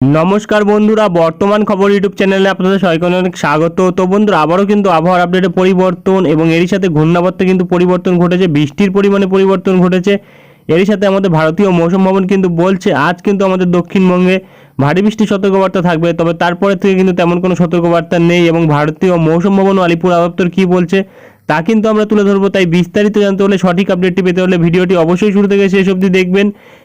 নমস্কার বন্ধুরা, বর্তমান খবর ইউটিউব চ্যানেলে আপনাদের সবাইকে অনেক স্বাগত। তো বন্ধুরা, আবারও কিন্তু আবহাওয়ার আপডেটে পরিবর্তন এবং এরই সাথে ঘূর্ণাবর্তে কিন্তু পরিবর্তন ঘটেছে, বৃষ্টির পরিমাণে পরিবর্তন ঘটেছে। এরই সাথে আমাদের ভারতীয় মৌসুম ভবন কিন্তু বলছে, আজ কিন্তু আমাদের দক্ষিণবঙ্গে ভারী বৃষ্টির সতর্কবার্তা থাকবে, তবে তারপরে থেকে কিন্তু তেমন কোনো সতর্কবার্তা নেই এবং ভারতীয় মৌসুম ভবন আলিপুর আদপ্তর কী বলছে, তা কিন্তু আমরা তুলে ধরবো। তাই বিস্তারিত জানতে হলে সঠিক আপডেটটি পেতে হলে ভিডিওটি অবশ্যই শুরু থেকে শেষ অবধি দেখবেন।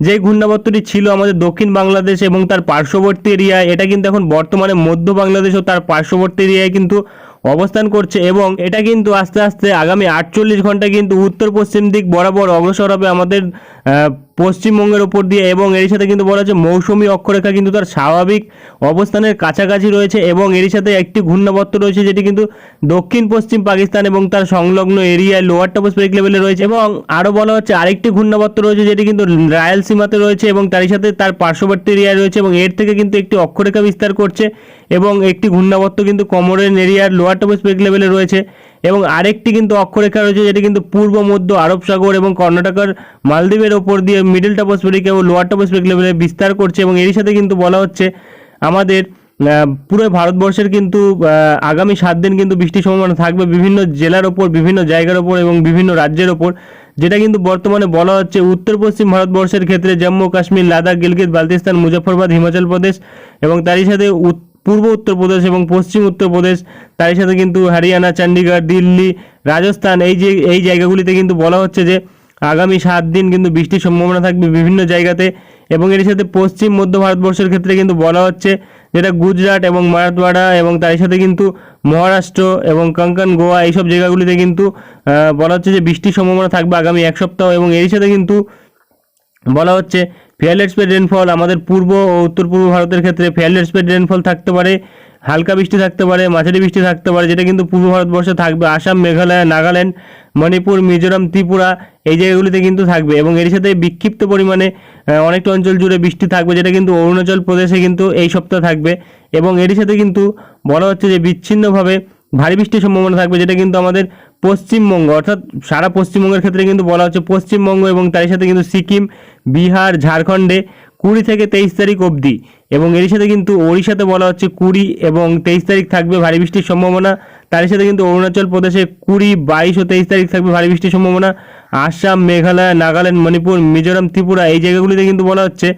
যে ঘূর্ণাবর্তটি ছিল আমাদের দক্ষিণ বাংলাদেশ এবং তার পার্শ্ববর্তী এরিয়ায় এটা কিন্তু এখন বর্তমানে মধ্য বাংলাদেশ ও তার পার্শ্ববর্তী এরিয়ায় কিন্তু অবস্থান করছে এবং এটা কিন্তু আস্তে আস্তে আগামী আটচল্লিশ ঘণ্টা কিন্তু উত্তর পশ্চিম দিক বরাবর অগ্রসর হবে আমাদের পশ্চিমবঙ্গের ওপর দিয়ে এবং এর সাথে কিন্তু বলা হচ্ছে মৌসুমী অক্ষরেখা কিন্তু তার স্বাভাবিক অবস্থানের কাছাকাছি রয়েছে এবং এর সাথে একটি ঘূর্ণাবর্ত রয়েছে যেটি কিন্তু দক্ষিণ পশ্চিম পাকিস্তান এবং তার সংলগ্ন এরিয়ায় লোয়ার টপোস্ফেরিক লেভেলে রয়েছে এবং আরও বলা হচ্ছে আরেকটি ঘূর্ণাবর্ত রয়েছে যেটি কিন্তু রায়ালসীমাতে রয়েছে এবং তারই সাথে তার পার্শ্ববর্তী এরিয়ায় রয়েছে এবং এর থেকে কিন্তু একটি অক্ষরেখা বিস্তার করছে এবং একটি ঘূর্ণাবর্ত কিন্তু কমরেন এরিয়ার লোয়ার টপোস্ফেরিক লেভেলে রয়েছে। এবং আরেকটি কিন্তু অক্ষরেখা রয়েছে, যেটি কিন্তু পূর্ব, মধ্য আরব সাগর এবং কর্ণাটকের মালদ্বীপের ওপর দিয়ে মিডল টপোস্ফেরিক এবং লোয়ার টপোস্ফেরিক লেভেলে বিস্তার করছে এবং এরই সাথে কিন্তু বলা হচ্ছে, আমাদের পুরো ভারতবর্ষের কিন্তু আগামী সাত দিন কিন্তু বৃষ্টির সম্ভাবনা থাকবে বিভিন্ন জেলার ওপর, বিভিন্ন জায়গার ওপর এবং বিভিন্ন রাজ্যের ওপর, যেটা কিন্তু বর্তমানে বলা হচ্ছে উত্তর পশ্চিম ভারতবর্ষের ক্ষেত্রে জম্মু, কাশ্মীর, লাদাখ, গিলগিত বালতিস্তান মুজফরবাদ হিমাচল প্রদেশ এবং তারই সাথে পূর্ব উত্তরপ্রদেশ এবং পশ্চিম উত্তরপ্রদেশ তারই সাথে কিন্তু হরিয়ানা চণ্ডীগড় দিল্লি, রাজস্থান, এই যে, এই জায়গাগুলিতে কিন্তু বলা হচ্ছে যে আগামী সাত দিন কিন্তু বৃষ্টির সম্ভাবনা থাকবে বিভিন্ন জায়গাতে এবং এর সাথে পশ্চিম মধ্য ভারতবর্ষের ক্ষেত্রে কিন্তু বলা হচ্ছে যেটা গুজরাট এবং মারাঠওয়াড়া এবং তার সাথে কিন্তু মহারাষ্ট্র এবং কঙ্কন, গোয়া এইসব জায়গাগুলিতে কিন্তু বলা হচ্ছে যে বৃষ্টির সম্ভাবনা থাকবে আগামী এক সপ্তাহ এবং এর সাথে কিন্তু বলা হচ্ছে ফেয়ারলেট স্পেড রেনফল আমাদের পূর্ব ও উত্তর পূর্ব ভারতের ক্ষেত্রে ফেয়ারলেট স্পেড রেনফল থাকতে পারে, হালকা বৃষ্টি থাকতে পারে, মাঝারি বৃষ্টি থাকতে পারে, যেটা কিন্তু পূর্ব ভারতবর্ষে থাকবে, আসাম, মেঘালয়, নাগাল্যান্ড, মণিপুর, মিজোরাম, ত্রিপুরা, এই জায়গাগুলিতে কিন্তু থাকবে এবং এর সাথে বিক্ষিপ্ত পরিমাণে অনেকটা অঞ্চল জুড়ে বৃষ্টি থাকবে, যেটা কিন্তু অরুণাচল প্রদেশে কিন্তু এই সপ্তাহ থাকবে এবং এর সাথে কিন্তু বলা হচ্ছে যে বিচ্ছিন্নভাবে ভারী বৃষ্টির সম্ভাবনা থাকবে, যেটা কিন্তু আমাদের পশ্চিমবঙ্গ, অর্থাৎ সারা পশ্চিমবঙ্গের ক্ষেত্রে কিন্তু বলা হচ্ছে পশ্চিমবঙ্গ এবং তার সাথে কিন্তু সিকিম, বিহার, ঝাড়খণ্ডে কুড়ি থেকে তেইশ তারিখ অবধি এবং এর সাথে কিন্তু ওড়িশাতে বলা হচ্ছে কুড়ি এবং তেইশ তারিখ থাকবে ভারী বৃষ্টির সম্ভাবনা। তার সাথে কিন্তু অরুণাচল প্রদেশে কুড়ি, বাইশ ও তেইশ তারিখ থাকবে ভারী বৃষ্টির সম্ভাবনা। আসাম, মেঘালয়, নাগাল্যান্ড, মণিপুর, মিজোরাম, ত্রিপুরা এই জায়গাগুলিতে কিন্তু বলা হচ্ছে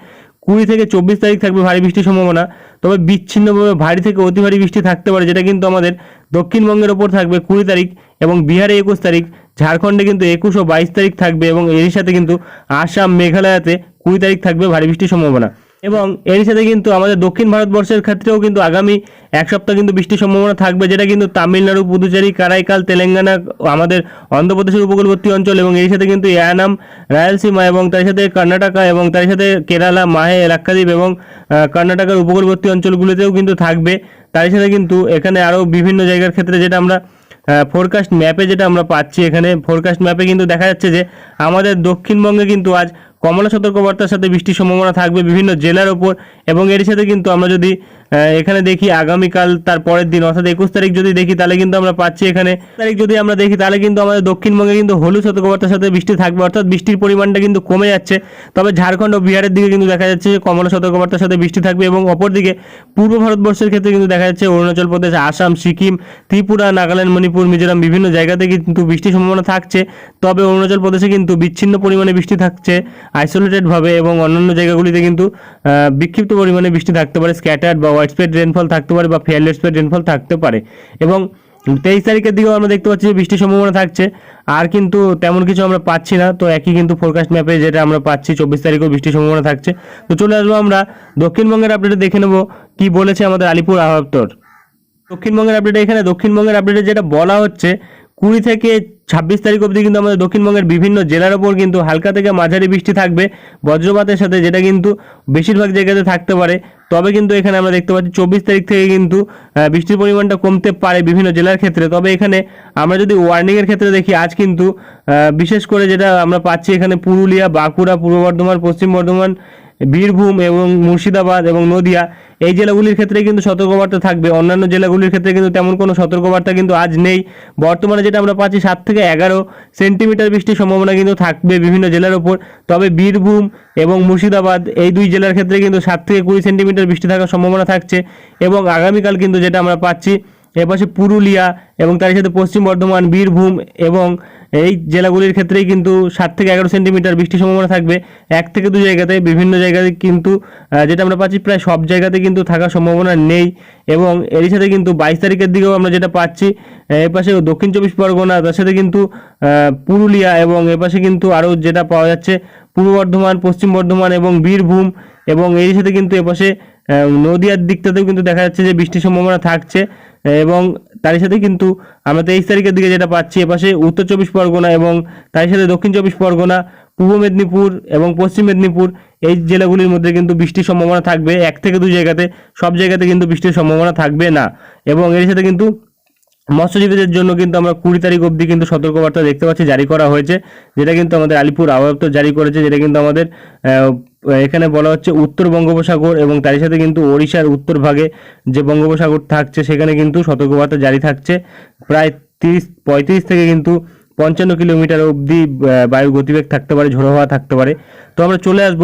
কুড়ি থেকে চব্বিশ তারিখ থাকবে ভারী বৃষ্টির সম্ভাবনা। তবে বিচ্ছিন্নভাবে ভারী থেকে অতি ভারী বৃষ্টি থাকতে পারে, যেটা কিন্তু আমাদের দক্ষিণবঙ্গের ওপর থাকবে কুড়ি তারিখ এবং বিহারে একুশ তারিখ। ঝাড়খণ্ডে কিন্তু একুশ ও বাইশ তারিখ থাকবে এবং এর সাথে কিন্তু আসাম, মেঘালয়াতে কুড়ি তারিখ থাকবে ভারী বৃষ্টির সম্ভাবনা। এবং এর সাথে কিন্তু আমাদের দক্ষিণ ভারতবর্ষের ক্ষেত্রেও কিন্তু আগামী এক সপ্তাহ কিন্তু বৃষ্টির সম্ভাবনা থাকবে, যেটা কিন্তু তামিলনাড়ু, পুদুচেরি, কারাইকাল, তেলেঙ্গানা, আমাদের অন্ধ্রপ্রদেশের উপকূলবর্তী অঞ্চল এবং এর সাথে কিন্তু এয়ানাম রায়লসীমা এবং তার সাথে কর্ণাটকা এবং তার সাথে কেরালা, মাহে, লাক্ষাদ্বীপ এবং কর্ণাটকের উপকূলবর্তী অঞ্চলগুলিতেও কিন্তু থাকবে। তার সাথে কিন্তু এখানে আরও বিভিন্ন জায়গার ক্ষেত্রে যেটা আমরা ফোরকাস্ট ম্যাপে যেটা আমরা পাচ্ছি এখানে ফোরকাস্ট ম্যাপে কিন্তু দেখা যাচ্ছে যে আমাদের দক্ষিণবঙ্গে কিন্তু আজ কমলা সতর্কবার্তার সাথে বৃষ্টির সম্ভাবনা থাকবে বিভিন্ন জেলার ওপর এবং এর সাথে কিন্তু আমরা যদি এখানে দেখি আগামীকাল তার পরের দিন, অর্থাৎ একুশ তারিখ যদি দেখি, তাহলে কিন্তু আমরা পাচ্ছি এখানে। তারিখ যদি আমরা দেখি, তাহলে কিন্তু আমাদের দক্ষিণবঙ্গে কিন্তু হলুদ সতর্কবার্তার সাথে বৃষ্টি থাকবে, অর্থাৎ বৃষ্টির পরিমাণটা কিন্তু কমে যাচ্ছে। তবে ঝাড়খণ্ড ও বিহারের দিকে কিন্তু দেখা যাচ্ছে যে কমলা সতর্কবার্তার সাথে বৃষ্টি থাকবে এবং অপরদিকে পূর্ব ভারতবর্ষের ক্ষেত্রে কিন্তু দেখা যাচ্ছে অরুণাচল প্রদেশ, আসাম, সিকিম, ত্রিপুরা, নাগাল্যান্ড, মণিপুর, মিজোরাম বিভিন্ন জায়গাতে কিন্তু বৃষ্টির সম্ভাবনা থাকছে। তবে অরুণাচল প্রদেশে কিন্তু বিচ্ছিন্ন পরিমাণে বৃষ্টি থাকছে আইসোলেটেডভাবে এবং অন্যান্য জায়গাগুলিতে কিন্তু বিক্ষিপ্ত পরিমাণে বৃষ্টি থাকতে পারে। স্ক্যাটার্ড বা হোয়াইট স্প্রেড রেনফল থাকতে পারে বা ফেয়ারলেস স্প্রেড রেনফল থাকতে পারে। এবং তেইশ তারিখের দিকেও আমরা দেখতে পাচ্ছি যে বৃষ্টির সম্ভাবনা থাকছে। আর কিন্তু তেমন কিছু আমরা পাচ্ছি না। তো একই কিন্তু ফোরকাস্ট ম্যাপে যেটা আমরা পাচ্ছি, চব্বিশ তারিখেও বৃষ্টির সম্ভাবনা থাকছে। তো চলে আসব আমরা দক্ষিণবঙ্গের আপডেটে দেখে নেব কি বলেছে আমাদের আলিপুর আবহাওয়া দপ্তর দক্ষিণবঙ্গের আপডেটে এখানে, দক্ষিণবঙ্গের আপডেটে যেটা বলা হচ্ছে, কুড়ি থেকে ছাব্বিশ তারিখ অবধি কিন্তু আমাদের দক্ষিণবঙ্গের বিভিন্ন জেলার ওপর কিন্তু হালকা থেকে মাঝারি বৃষ্টি থাকবে। বজ্রপাতের সাথে যেটা কিন্তু বেশিরভাগ জায়গাতে থাকতে পারে। তবে কিন্তু এখানে আমরা দেখতে পাচ্ছি চব্বিশ তারিখ থেকে কিন্তু বৃষ্টির পরিমাণটা কমতে পারে বিভিন্ন জেলার ক্ষেত্রে। তবে এখানে আমরা যদি ওয়ার্নিংয়ের ক্ষেত্রে দেখি, আজ কিন্তু বিশেষ করে যেটা আমরা পাচ্ছি এখানে পুরুলিয়া, বাঁকুড়া, পূর্ব বর্ধমান, পশ্চিম বর্ধমান বীরভূম এবং মুর্শিদাবাদ এবং নদিয়া, এই জেলাগুলির ক্ষেত্রে কিন্তু সতর্কবার্তা থাকবে। অন্যান্য জেলাগুলির ক্ষেত্রে কিন্তু তেমন কোনো সতর্কবার্তা কিন্তু আজ নেই। বর্তমানে যেটা আমরা পাচ্ছি সাত থেকে এগারো সেন্টিমিটার বৃষ্টির সম্ভাবনা কিন্তু থাকবে বিভিন্ন জেলার ওপর। তবে বীরভূম এবং মুর্শিদাবাদ এই দুই জেলার ক্ষেত্রে কিন্তু সাত থেকে কুড়ি সেন্টিমিটার বৃষ্টি থাকার সম্ভাবনা থাকছে এবং আগামীকাল কিন্তু যেটা আমরা পাচ্ছি এপাশে পুরুলিয়া এবং তার সাথে পশ্চিম বর্ধমান, বীরভূম এবং এই জেলাগুলির ক্ষেত্রেই কিন্তু সাত থেকে এগারো সেন্টিমিটার বৃষ্টির সম্ভাবনা থাকবে। এক থেকে দু জায়গাতে, বিভিন্ন জায়গাতে কিন্তু যেটা আমরা পাচ্ছি প্রায় সব জায়গাতে কিন্তু থাকার সম্ভাবনা নেই এবং এর সাথে কিন্তু বাইশ তারিখের দিকেও আমরা যেটা পাচ্ছি এপাশে দক্ষিণ চব্বিশ পরগনা, তার সাথে কিন্তু পুরুলিয়া এবং এপাশে কিন্তু আরও যেটা পাওয়া যাচ্ছে, পূর্ব বর্ধমান, পশ্চিম বর্ধমান এবং বীরভূম এবং এর সাথে কিন্তু এপাশে নদিয়ার দিকটাতেও কিন্তু দেখা যাচ্ছে যে বৃষ্টির সম্ভাবনা থাকছে। এবং তার সাথে কিন্তু আমরা তেইশ তারিখের দিকে যেটা পাচ্ছি এপাশে উত্তর চব্বিশ পরগনা এবং তার সাথে দক্ষিণ চব্বিশ পরগনা, পূর্ব মেদিনীপুর এবং পশ্চিম মেদিনীপুর, এই জেলাগুলির মধ্যে কিন্তু বৃষ্টির সম্ভাবনা থাকবে। এক থেকে দুই জায়গাতে, সব জায়গাতে কিন্তু বৃষ্টির সম্ভাবনা থাকবে না। এবং এর সাথে কিন্তু মৎস্যজীবীদের জন্য কিন্তু আমরা কুড়ি তারিখ অবধি কিন্তু সতর্কবার্তা দেখতে পাচ্ছি, জারি করা হয়েছে, যেটা কিন্তু আমাদের আলিপুর আবহাওয়া জারি করেছে, যেটা কিন্তু আমাদের এখানে বলা হচ্ছে উত্তর বঙ্গোপসাগর এবং তার সাথে কিন্তু ওড়িশার উত্তর ভাগে যে বঙ্গোপসাগর থাকছে, সেখানে কিন্তু সতর্কবার্তা জারি থাকছে। প্রায় তিরিশ, পঁয়ত্রিশ থেকে কিন্তু পঞ্চান্ন কিলোমিটার অবধি বায়ু গতিবেগ থাকতে পারে, ঝোড়ো হওয়া থাকতে পারে। তো আমরা চলে আসব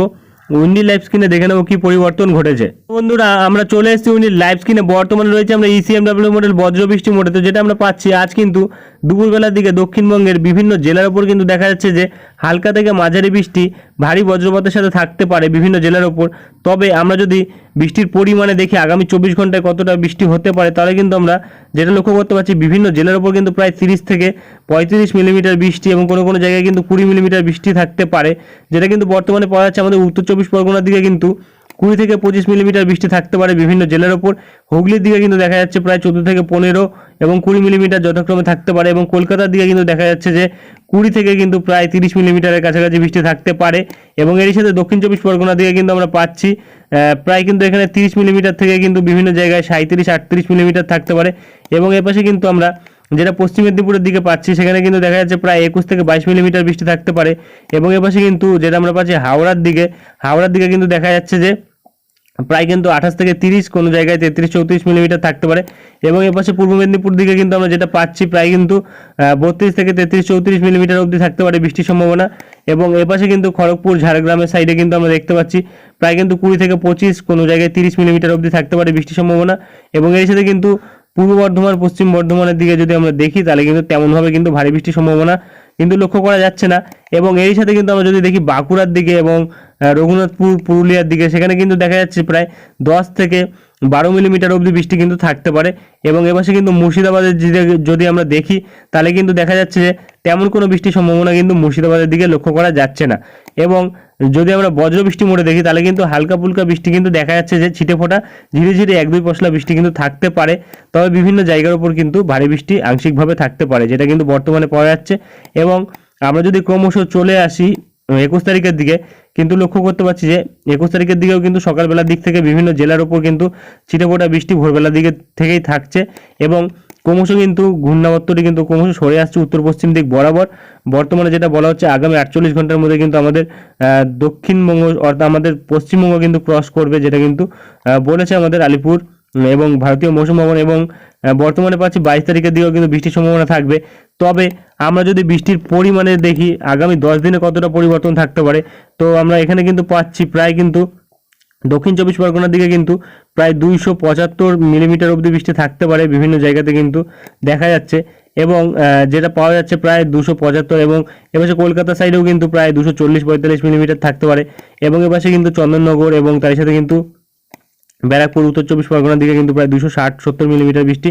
উইন্ডি লাইভ স্ক্রিনে দেখে নেব কি পরিবর্তন ঘটেছে। বন্ধুরা, আমরা চলে এসেছি উইন্ডি লাইভ স্ক্রিনে বর্তমানে রয়েছে আমরা E ইসিএমডাব্লিউ মডেল বজ্রবৃষ্টি মোডে তো যেটা আমরা পাচ্ছি আজ কিন্তু দুপুরবেলার দিকে দক্ষিণবঙ্গের বিভিন্ন জেলার উপর কিন্তু দেখা যাচ্ছে যে হালকা থেকে মাঝারি বৃষ্টি, ভারী বজ্রপাতের সাথে থাকতে পারে বিভিন্ন জেলার ওপর তবে আমরা যদি বৃষ্টির পরিমাণে দেখি আগামী চব্বিশ ঘন্টায় কতটা বৃষ্টি হতে পারে, তাহলে কিন্তু আমরা যেটা লক্ষ্য করতে পারছি, বিভিন্ন জেলার ওপর কিন্তু প্রায় তিরিশ থেকে পঁয়ত্রিশ মিলিমিটার বৃষ্টি এবং কোনো কোনো জায়গায় কিন্তু কুড়ি মিলিমিটার বৃষ্টি থাকতে পারে, যেটা কিন্তু বর্তমানে পাওয়া যাচ্ছে আমাদের উত্তর চব্বিশ পরগনার দিকে কিন্তু কুড়ি থেকে পঁচিশ মিলিমিটার বৃষ্টি থাকতে পারে বিভিন্ন জেলার ওপর হুগলির দিকে কিন্তু দেখা যাচ্ছে প্রায় চোদ্দ থেকে পনেরো এবং কুড়ি মিলিমিটার যথাক্রমে থাকতে পারে এবং কলকাতার দিকে কিন্তু দেখা যাচ্ছে যে কুড়ি থেকে কিন্তু প্রায় তিরিশ মিলিমিটারের কাছাকাছি বৃষ্টি থাকতে পারে এবং এর সাথে দক্ষিণ চব্বিশ পরগনা দিকে কিন্তু আমরা পাচ্ছি প্রায় কিন্তু এখানে তিরিশ মিলিমিটার থেকে কিন্তু বিভিন্ন জায়গায় সাঁত্রিশ আটত্রিশ মিলিমিটার থাকতে পারে এবং এ পাশে কিন্তু আমরা যেটা পশ্চিম মেদিনীপুরের দিকে পাচ্ছি, সেখানে কিন্তু দেখা যাচ্ছে প্রায় একুশ থেকে বাইশ মিলিমিটার বৃষ্টি থাকতে পারে এবং এ পাশে কিন্তু যেটা আমরা পাচ্ছি হাওড়ার দিকে হাওড়ার দিকে কিন্তু দেখা যাচ্ছে যে প্রায় কিন্তু আঠাশ থেকে তিরিশ কোনো জায়গায় তেত্রিশ, চৌত্রিশ মিলিমিটার থাকতে পারে। এবং এ পাশে পূর্ব মেদিনীপুর দিকে কিন্তু আমরা যেটা পাচ্ছি প্রায় কিন্তু বত্রিশ থেকে তেত্রিশ, চৌত্রিশ মিলিমিটার অবধি থাকতে পারে বৃষ্টির সম্ভাবনা। এবং এ পাশে কিন্তু খড়গপুর, ঝাড়গ্রামের সাইডে কিন্তু আমরা দেখতে পাচ্ছি প্রায় কিন্তু কুড়ি থেকে পঁচিশ কোনো জায়গায় তিরিশ মিলিমিটার অবধি থাকতে পারে বৃষ্টির সম্ভাবনা। এবং এর সাথে কিন্তু পূর্ব বর্ধমান, পশ্চিম বর্ধমানের দিকে যদি আমরা দেখি, তাহলে কিন্তু তেমনভাবে কিন্তু ভারী বৃষ্টির সম্ভাবনা কিন্তু লক্ষ্য করা যাচ্ছে না। এবং এর সাথে কিন্তু আমরা যদি দেখি বাঁকুড়ার দিকে এবং রঘুনাথপুর, পুরুলিয়ার দিকে। সেখানে কিন্তু দেখা যাচ্ছে প্রায় দশ থেকে বারো মিলিমিটার অবধি বৃষ্টি কিন্তু থাকতে পারে। এবং এপাশে কিন্তু মুর্শিদাবাদের যদি আমরা দেখি, তাহলে কিন্তু দেখা যাচ্ছে যে তেমন কোনো বৃষ্টির সম্ভাবনা কিন্তু মুর্শিদাবাদের দিকে লক্ষ্য করা যাচ্ছে না। এবং যদি আমরা বজ্র বৃষ্টি মোড়ে দেখি, তাহলে কিন্তু হালকা ফুলকা বৃষ্টি কিন্তু দেখা যাচ্ছে যে ছিটে ফোটা ধীরে ধীরে এক দুই পশলা বৃষ্টি কিন্তু থাকতে পারে। তবে বিভিন্ন জায়গার উপর কিন্তু ভারী বৃষ্টি আংশিকভাবে থাকতে পারে, যেটা কিন্তু বর্তমানে পাওয়া যাচ্ছে। এবং আমরা যদি ক্রমশ চলে আসি একুশ তারিখের দিকে কিন্তু লক্ষ্য করতে পারছি যে একুশ তারিখের দিকেও কিন্তু সকালবেলার দিক থেকে বিভিন্ন জেলার উপর কিন্তু ছিটেফোঁটা বৃষ্টি ভোরবেলার দিকে থেকেই থাকছে এবং ক্রমশ কিন্তু ঘূর্ণাবর্তটি কিন্তু ক্রমশ সরে আসছে উত্তর পশ্চিম দিক বরাবর। বর্তমানে যেটা বলা হচ্ছে আগামী আটচল্লিশ ঘণ্টার মধ্যে কিন্তু আমাদের দক্ষিণবঙ্গ অর্থাৎ আমাদের পশ্চিমবঙ্গ কিন্তু ক্রস করবে যেটা কিন্তু বলেছে আমাদের আলিপুর এবং ভারতীয় মৌসুম ভবন এবং বর্তমানে পাচ্ছি বাইশ তারিখের দিকেও কিন্তু বৃষ্টির সম্ভাবনা থাকবে। তবে আমরা যদি বৃষ্টির পরিমাণে দেখি, আগামী দশ দিনে কতটা পরিবর্তন থাকতে পারে, তো আমরা এখানে কিন্তু পাচ্ছি প্রায় কিন্তু দক্ষিণ চব্বিশ পরগনার দিকে কিন্তু প্রায় দুইশো পঁচাত্তর মিলিমিটার অবধি বৃষ্টি থাকতে পারে বিভিন্ন জায়গাতে কিন্তু দেখা যাচ্ছে। এবং যেটা পাওয়া যাচ্ছে প্রায় দুশো পঁচাত্তর এবং এপাশে কলকাতা সাইডেও কিন্তু প্রায় দুশো চল্লিশ পঁয়তাল্লিশ মিলিমিটার থাকতে পারে। এবং এপাশে কিন্তু চন্দননগর এবং তার সাথে কিন্তু ব্যারাকপুর, উত্তর চব্বিশ পরগনার দিকে কিন্তু প্রায় দুশো ষাট, সত্তর মিলিমিটার বৃষ্টি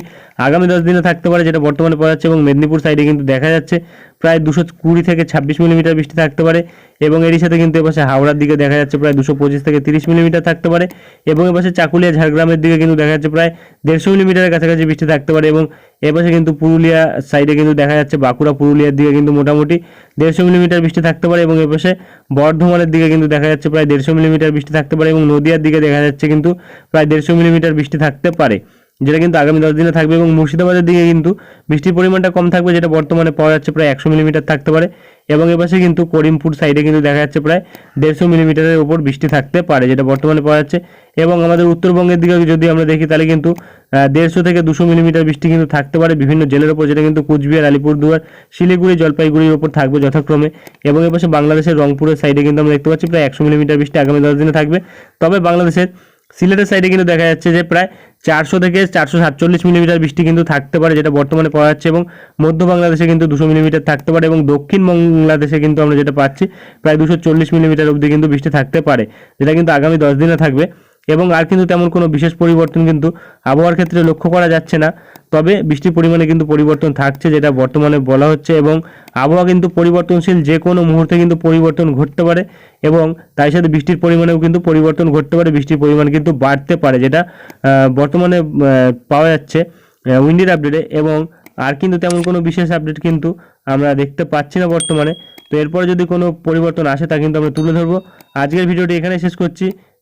আগামী দশ দিনে থাকতে পারে, যেটা বর্তমানে পাওয়া যাচ্ছে এবং মেদিনীপুর সাইডে কিন্তু দেখা যাচ্ছে প্রায় দুশো কুড়ি থেকে ছাব্বিশ মিলিমিটার বৃষ্টি থাকতে পারে। এবং এরই সাথে কিন্তু এপাশে হাওড়ার দিকে দেখা যাচ্ছে প্রায় দুশো পঁচিশ থেকে তিরিশ মিলিমিটার থাকতে পারে এবং এপাশে চাকুলিয়া, ঝাড়গ্রামের দিকে কিন্তু দেখা যাচ্ছে প্রায় দেড়শো মিলিমিটারের কাছাকাছি বৃষ্টি থাকতে পারে এবং এপাশে কিন্তু পুরুলিয়া সাইডে কিন্তু দেখা যাচ্ছে বাঁকুড়া পুরুলিয়ার দিকে কিন্তু মোটামুটি দেড়শো মিলিমিটার বৃষ্টি থাকতে পারে এবং এপাশে বর্ধমানের দিকে কিন্তু দেখা যাচ্ছে প্রায় দেড়শো মিলিমিটার বৃষ্টি থাকতে পারে এবং নদিয়ার দিকে দেখা যাচ্ছে কিন্তু প্রায় দেড়শো মিলিমিটার বৃষ্টি থাকতে পারে। যেটা কিন্তু আগামী দশ দিনে থাকবে এবং মুর্শিদাবাদের দিকে কিন্তু বৃষ্টির পরিমাণটা কম থাকবে, যেটা বর্তমানে পাওয়া যাচ্ছে প্রায় একশো মিলিমিটার থাকতে পারে। এবং এপাশে কিন্তু করিমপুর সাইডে কিন্তু দেখা যাচ্ছে প্রায় দেড়শো মিলিমিটারের উপর বৃষ্টি থাকতে পারে, যেটা বর্তমানে পাওয়া যাচ্ছে। এবং আমাদের উত্তরবঙ্গের দিকে যদি আমরা দেখি, তাহলে কিন্তু দেড়শো থেকে দুশো মিলিমিটার বৃষ্টি কিন্তু থাকতে পারে বিভিন্ন জেলার উপর, যেটা কিন্তু কুচবিহার, আলিপুরদুয়ার, শিলিগুড়ি, জলপাইগুড়ির ওপর থাকবে যথাক্রমে। এবং এপাশে বাংলাদেশের রংপুরের সাইডে কিন্তু আমরা দেখতে পাচ্ছি প্রায় একশো মিলিমিটার বৃষ্টি আগামী দশ দিনে থাকবে। তবে বাংলাদেশের সিলেটের সাইডে কিন্তু দেখা যাচ্ছে যে প্রায় চারশো থেকে চারশো সাতচল্লিশ মিলিমিটার বৃষ্টি কিন্তু থাকতে পারে, যেটা বর্তমানে পাওয়া যাচ্ছে এবং মধ্য বাংলাদেশে কিন্তু দুশো মিলিমিটার থাকতে পারে এবং দক্ষিণ বাংলাদেশে কিন্তু আমরা যেটা পাচ্ছি, প্রায় দুশো চল্লিশ মিলিমিটার অবধি কিন্তু বৃষ্টি থাকতে পারে, যেটা কিন্তু আগামী দশ দিনে থাকবে। এবং আর কিন্তু তেমন কোনো বিশেষ পরিবর্তন কিন্তু আবহাওয়ার ক্ষেত্রে লক্ষ্য করা যাচ্ছে না। তবে বৃষ্টির পরিমাণে কিন্তু পরিবর্তন থাকছে, যেটা বর্তমানে বলা হচ্ছে এবং আবহাওয়া কিন্তু পরিবর্তনশীল যে কোনো মুহূর্তে কিন্তু পরিবর্তন ঘটতে পারে এবং তাই সাথে বৃষ্টির পরিমাণেও কিন্তু পরিবর্তন ঘটতে পারে, বৃষ্টির পরিমাণ কিন্তু বাড়তে পারে, যেটা বর্তমানে পাওয়া যাচ্ছে উইন্ডির আপডেটে এবং আর কিন্তু তেমন কোনো বিশেষ আপডেট কিন্তু আমরা দেখতে পাচ্ছি না বর্তমানে। তো এরপরে যদি কোনো পরিবর্তন আসে তা কিন্তু আমরা তুলে ধরবো। আজকের ভিডিওটি এখানে শেষ করছি।